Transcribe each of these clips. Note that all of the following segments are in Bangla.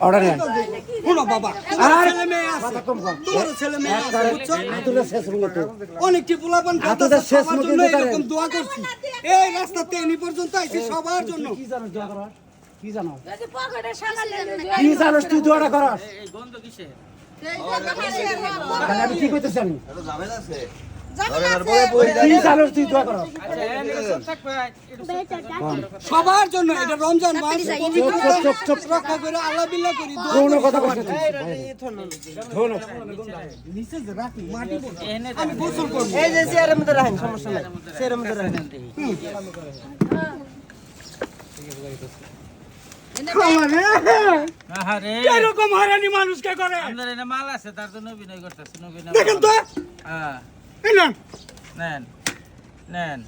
অর্ডার নেন। শোনো বাবা তোমার আর- ছেলে মেয়ে আছে। তোমার ছেলে মেয়ে আছে বুঝছ? হাতুটা শেষ হলো তো অনেকটি পোলাপান হাতুটা শেষ মুখে এরকম দোয়া করছি। এই রাস্তাতে এনি পর্যন্ত আইছি সবার জন্য। কি জানো দোয়া করার? কি জানো কি জানোস তুই দোয়াটা করাস? এই গন্ধ কিসের? আমি কি করতেছি আমি? ঝামেলা আছে। আচ্ছা সবার জন্য এটা রমজান মাস পবিত্র চুপ, চুপ, চুপ, চুপ। রক্ষা করে আল্লাহ বিল্লাহ করি দোয়া কোনো করি। কথা সবার বলছিস জন্য। ধরো নিচে যে রাখি মাটি পড়ে। এনে আমি গোসল করব। এই যে চেয়ারের মধ্যে রাখেন সমস্যা নাই। চেয়ারের মধ্যে রাখেন। এরকম হারানি মানুষকে করে? আমাদের মাল আছে তার জন্য অভিনয় করতেছে অভিনয় দেখেন তো। হ্যাঁ। এই না নেন নেন।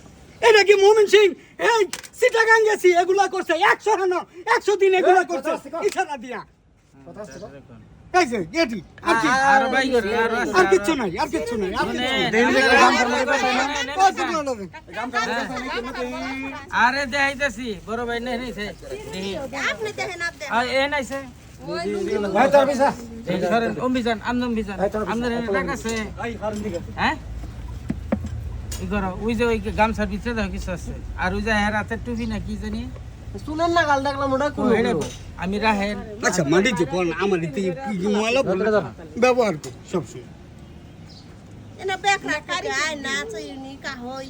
এটা কি মোমিন সিং? এই সিটাগাং গেছি এগুলা করছে। একশো হানো একশো দিন এগুলা করছে। ইশারা দিয়া। আর কি? আরও বাই করি আরও আছে আর কিচ্ছু নাই আর কিচ্ছু নাই আর দেখাইতেছি বড় ভাই নেই এ নাইছে। ভাই তোর এই অম্বিজান টাকা আছে। হ্যাঁ? ই করো ওই যে ওই গামছার ভিতরে দেখো কিছু আছে। আর ওই যে হ্যাঁ রাতের টুপি না কি জানি? শুনেন না গাল দেখলাম ওটা কোন আমি রাহেন আচ্ছা মাটি যে পড় আমার কি ময়লা ব্যবহার করি সবসময় এনে বেকরা কারি আই না চাইনি কা হই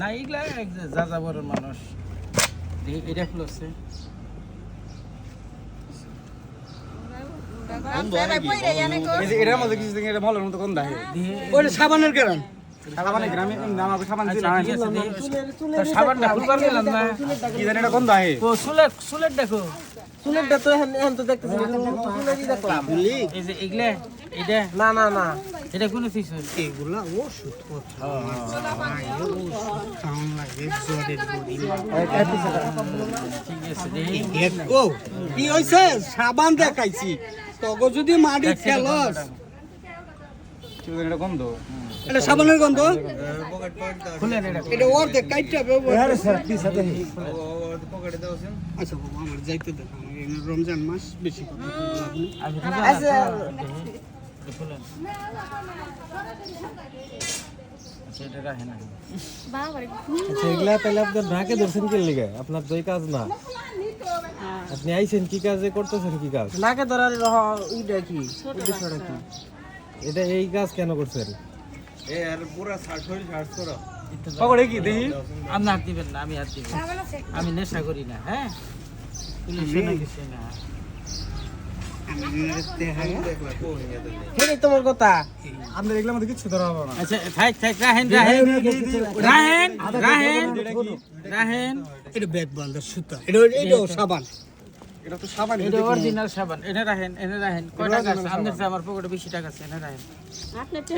না এগুলা এক যে যা যা মানুষ। দেখি এটা খুলছে। এটার মধ্যে কিছু এটা মলের মতো কোন দেখি। ওটা সাবানের কেরান সাবানে আচ্ছা, না না না এটা কোন এগুলা ওষুধ লাগে ঠিক আছে কি হইছে দেখাইছি তখন যদি মাটি খেলস এটা গন্ধ? এটা সাবানের গন্ধ? খুলেন এটা এটা। অর্ধেক কাইটটা আরে স্যার কি সাথে? আচ্ছা বাবা আমার যাইতে দেখো রমজান মাস বেশি কথা আচ্ছা খুলেন আচ্ছা আপনার ঢাকে ধরছেন কি লিগে? আপনার তো কাজ না। আপনি আইছেন কি কাজে করতেছেন কি কাজ? নাকে ধরার উদ্দেশ্যটা কি? এটা এই কাজ কেন করছেন একটু দাও। পকড়ে কি দেখি? আপনি হাত দিবেন না আমি হাত দিব। আমি নেশা করি না হ্যাঁ? না। তোমার কথা? কিছু ধরা হবে না। আচ্ছা থাক থাক রাহেন রাহেন। রাহেন রাহেন। রাহেন। এটা ব্যাগ বান্ধার সুতা। এটা এটা সাবান। এটা তো সাবান এটা অরিজিনাল সাবান। এনে রাহেন এনে রাহেন কয় টাকা আছে আপনার আমার পকেটে বেশি টাকা আছে এনে রাহেন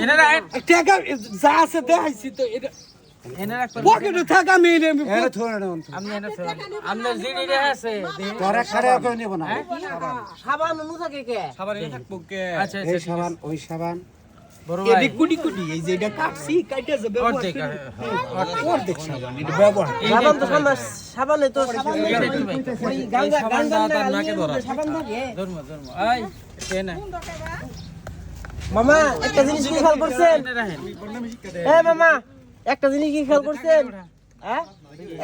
এনে রাহেন টাকা যা আছে দেখাইছি তো এটা এটা এটা আচ্ছা সাবান ওই সাবান। সাবান তো মামা একটা জিনিস কি খেয়াল করছেন? মামা একটা জিনিস কি খেয়াল করছেন? হ্যাঁ?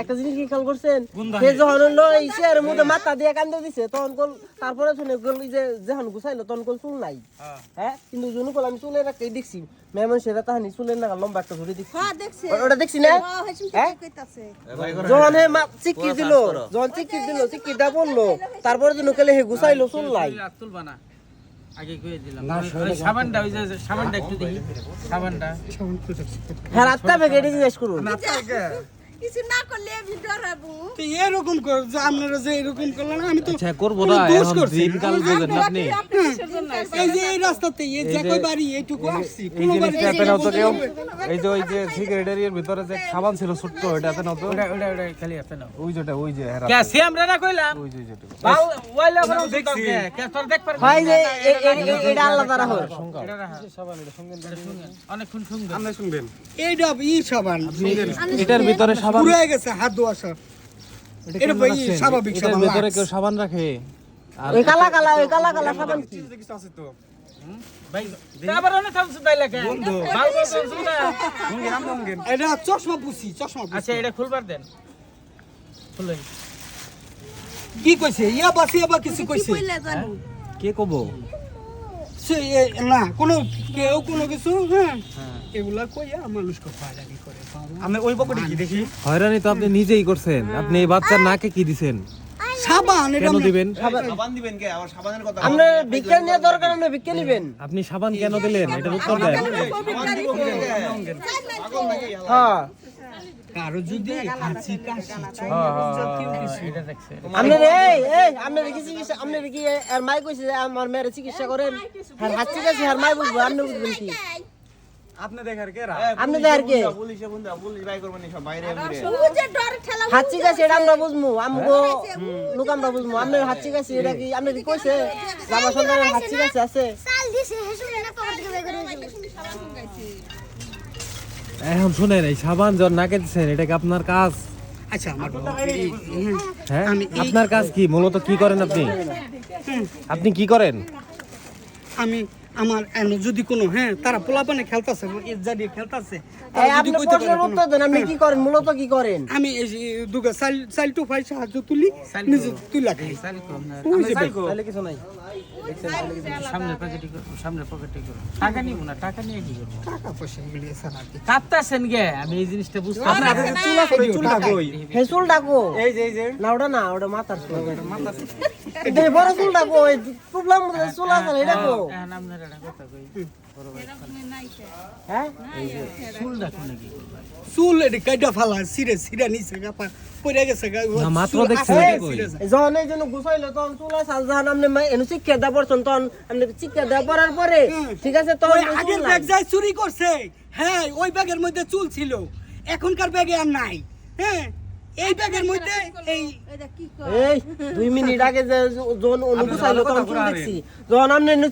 একটা জিনিস কি খেয়াল করছেন? সে যখন হলো এই চেয়ার মধ্যে মাথা দিয়ে কান্দে দিছে তখন কল তারপরে শুনে গেল যে যখন গুছাইলো তখন কল চুল নাই। হ্যাঁ। কিন্তু জুনু কল আমি চুলের একটা দেখছি। মেমন সেটা তাহানি চুলের না লম্বা একটা ধরে দেখছি। হ্যাঁ ওটা দেখছি না? হ্যাঁ হ্যাঁ? যখন হে মা চিক্কি দিল যখন চিক্কি দিল চিক্কিটা পড়ল। তারপরে জুনু কলে হে গুছাইলো চুল নাই। আগে দিলাম। সাবানটা ওই যে সাবানটা একটু দেখি। সাবানটা। হ্যাঁ রাতটা ভেঙে জিজ্ঞেস করুন। কিছু না করলে আমি ডরাবো তো এরকম কর যে আপনারা যে এরকম করলেন আমি তো আচ্ছা করব না এখন করছি। না। দিনকাল না আপনি এই যে এই রাস্তাতে এই যে কই বাড়ি এইটুকু আসছি কোনো বাড়ি জিনিসটা তো কেউ এই যে ওই যে সিগারেটের ভিতরে যে সাবান ছিল ছোট্ট ওইটা পেনাও তো। ওটা ওটা ওটা খালি আছে না ওই যেটা ওই যে হেরা কে সিএম রে না কইলাম? ওই যে যেটা বাল ওয়াইলা করে দেখছি। কে তোর দেখ পার ভাই যে এ- এ- এ- এটা আল্লাহ তারা হয় এটা রাখা এটা সঙ্গে অনেকক্ষণ সুন্দর আপনি শুনবেন। এইটা ই সাবান। এটার ভিতরে সাবান পুরো হয়ে গেছে হাত ধোয়া সব এটা ভাই স্বাভাবিক সাবান। ভিতরে কেউ সাবান রাখে? ওই কালা কালা ওই কালা কালা সাবান। কি কিছু আছে তো। লাগে চশমা পুষি চশমা আচ্ছা এটা খুলবার দেন। খুলেন কি কইছে? ইয়া বাসি আবার কিছু কি কইছে কে কব সে না কোনো কেউ কোনো কিছু হ্যাঁ। এগুলা কইয়া মানুষকে ফায়দানি করে? আমি ওই কি দেখি? হয়রানি তো আপনি নিজেই করছেন। আপনি এই বাচ্চার নাকে কি দিছেন? সাবান এটা কেন আমরা- দিবেন? আপনি ভিক্ষা নিয়ে দরকার আপনি ভিক্ষা নিবেন। আপনি সাবান কেন দিলেন? এটার উত্তর দেন। হ্যাঁ। কারও যদি হাঁচি কাশি আপনি এই এই আপনি কি চিকিৎসা আপনি কি আর মাই কইছে যে আমার মেয়ের চিকিৎসা করেন। আর হাত ঠিক আছে আর মাই বুঝব আপনি বুঝবেন কি? আপনি দেখার আপনি কে এটা আমরা আমগো লোক আমরা এটা কি আপনি কি কইছে আমার সন্তানের আছে এখন শুনেন নাই সাবান জ্বর নাকে দিচ্ছেন এটা কি আপনার কাজ আচ্ছা আমার হ্যাঁ, হ্যাঁ আপনার কাজ কি মূলত কি করেন আপনি আপনি কি করেন আমি আমার যদি কোনো হ্যাঁ তারা পোলাপানে খেলতেছে ইজ্জা দিয়ে খেলতেছে উত্তর দেন আপনি কি করেন? মূলত কি করেন? আমি দুগা সাইল সাইল টু ফাই সাহায্য তুলি নিজে তুলা খাই। তাহলে কিছু নাই। সামনের পকেটে সামনের পকেটে টাকা নিব না টাকা নিয়ে কি করব? টাকা পয়সা এগুলি এছাড়া আর কি। কাঁদতেছেন গে আমি এই জিনিসটা বুঝতে চুল ডাকো এই যে এই যে। না ওটা না ওটা মাথার চুল। এটা বড় চুল ডাকো প্রবলেম চুল আছে এটা কো কথা কই। চুল নাকি? চুল এটি কাইটা ফালা সিরে সিরা নিছে গাপা পড়ে গেছে গা মাত্র চুল দেখছি, আছে, এটা কই? সিরে যায়। যখন এই জন্য গুছাইলো তখন চুল আছে যখন আপনি মা- শিক্ষা দেওয়া পড়ছেন তখন আপনি শিক্ষা দেওয়া পড়ার পরে ঠিক আছে তখন আগের ব্যাগ যাই চুরি করছে হ্যাঁ ওই ব্যাগের মধ্যে চুল ছিল এখনকার ব্যাগে আর নাই হ্যাঁ এই ব্যাগের মধ্যে এই এই দুই মিনিট আগে যে যখন অনু গুছাইলো তখন দেখছি। যখন আপনি এনে